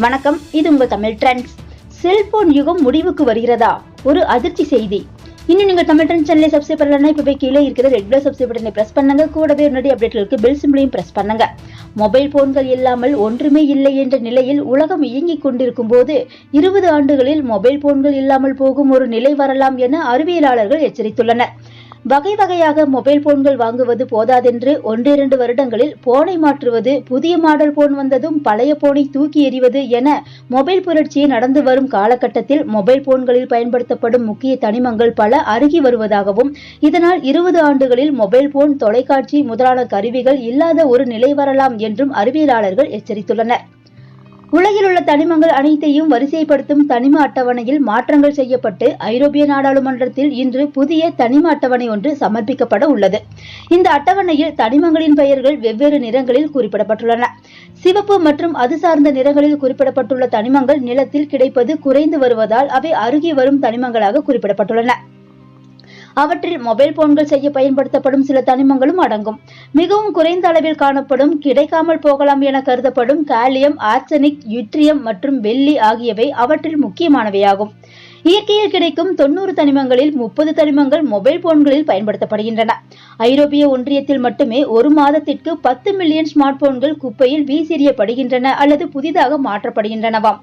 வணக்கம் இது உங்கள் தமிழ் ட்ரெண்ட்ஸ் செல்போன் யுகம் முடிவுக்கு வருகிறதா? ஒரு அதிர்ச்சி செய்தி. இன்னும் நீங்கள் தமிழ் ட்ரெண்ட் சேனலை சப்ஸ்கிரைப் பண்ணலன்னா இப்போ கீழே இருக்கிற ரெகுலர் சப்ஸ்கிரைப் பட்டனை பிரஸ் பண்ணுங்க. கூடவே உடனடி அப்டேட்களுக்கு பெல் சிம்பிளையும் பிரஸ் பண்ணுங்க. மொபைல் போன்கள் இல்லாமல் ஒன்றுமே இல்லை என்ற நிலையில் உலகம் இயங்கிக் கொண்டிருக்கும் போது இருபது ஆண்டுகளில் மொபைல் போன்கள் இல்லாமல் போகும் ஒரு நிலை வரலாம் என அறிவியலாளர்கள் எச்சரித்துள்ளனர். வகை வகையாக மொபைல் போன்கள் வாங்குவது போதாதென்று ஒன்றிரண்டு வருடங்களில் போனை மாற்றுவது புதிய மாடல் போன் வந்ததும் பழைய போனை தூக்கி எறிவது என மொபைல் புரட்சி நடந்து வரும் காலகட்டத்தில் மொபைல் போன்களில் பயன்படுத்தப்படும் முக்கிய தனிமங்கள் பல அருகி வருவதாகவும் இதனால் இருபது ஆண்டுகளில் மொபைல் போன் தொலைக்காட்சி முதலான கருவிகள் இல்லாத ஒரு நிலை வரலாம் என்றும் அறிவியலாளர்கள் எச்சரித்துள்ளனர். உலகில் உள்ள தனிமங்கள் அனைத்தையும் வரிசைப்படுத்தும் தனிம அட்டவணையில் மாற்றங்கள் செய்யப்பட்டு ஐரோப்பிய நாடாளுமன்றத்தில் இன்று புதிய தனிம அட்டவணை ஒன்று சமர்ப்பிக்கப்பட உள்ளது. இந்த அட்டவணையில் தனிமங்களின் பெயர்கள் வெவ்வேறு நிறங்களில் குறிப்பிடப்பட்டுள்ளன. சிவப்பு மற்றும் அது சார்ந்த நிறங்களில் குறிப்பிடப்பட்டுள்ள தனிமங்கள் நிலத்தில் கிடைப்பது குறைந்து வருவதால் அவை அருகி வரும் தனிமங்களாக குறிப்பிடப்பட்டுள்ளன. அவற்றில் மொபைல் போன்கள் செய்ய பயன்படுத்தப்படும் சில தனிமங்களும் அடங்கும். மிகவும் குறைந்த அளவில் காணப்படும் கிடைக்காமல் போகலாம் என கருதப்படும் காலியம் ஆர்சனிக் யுட்ரியம் மற்றும் வெள்ளி ஆகியவை அவற்றில் முக்கியமானவையாகும். இயற்கையில் கிடைக்கும் தொண்ணூறு தனிமங்களில் முப்பது தனிமங்கள் மொபைல் போன்களில் பயன்படுத்தப்படுகின்றன. ஐரோப்பிய ஒன்றியத்தில் மட்டுமே ஒரு மாதத்திற்கு பத்து மில்லியன் ஸ்மார்ட் போன்கள் குப்பையில் வீசெறியப்படுகின்றன அல்லது புதிதாக மாற்றப்படுகின்றனவாம்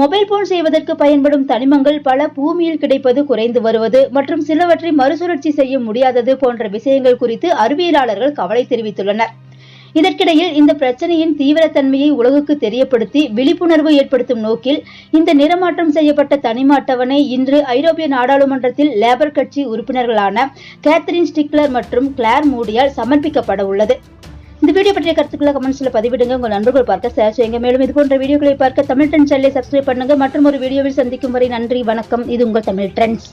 மொபைல் போன் செய்வதற்கு பயன்படும் தனிமங்கள் பல பூமியில் கிடைப்பது குறைந்து வருவது மற்றும் சிலவற்றை மறுசுழற்சி செய்ய முடியாதது போன்ற விஷயங்கள் குறித்து அறிவியலாளர்கள் கவலை தெரிவித்துள்ளனர். இதற்கிடையில் இந்த பிரச்சனையின் தீவிரத்தன்மையை உலகுக்கு தெரியப்படுத்தி விழிப்புணர்வு ஏற்படுத்தும் நோக்கில் இந்த நிறமாற்றம் செய்யப்பட்ட தனிம அட்டவணை இன்று ஐரோப்பிய நாடாளுமன்றத்தில் லேபர் கட்சி உறுப்பினர்களான கேத்தரின் ஸ்டிக்லர் மற்றும் கிளார் மூடியால் சமர்ப்பிக்கப்பட உள்ளது. இந்த வீடியோ பற்றிய கருத்துக்களை கமெண்ட்ஸ்ல பதிவிடுங்க. உங்கள் நண்பர்கள் பார்க்க ஷேர் செய்யுங்க. மேலும் இது போன்ற வீடியோக்களை பார்க்க தமிழ் ட்ரெண்ட் சேனலை சப்ஸ்கிரைப் பண்ணுங்க. மற்றும் ஒரு வீடியோவில் சந்திக்கும் வரை நன்றி வணக்கம். இது உங்கள் தமிழ் ட்ரெண்ட்ஸ்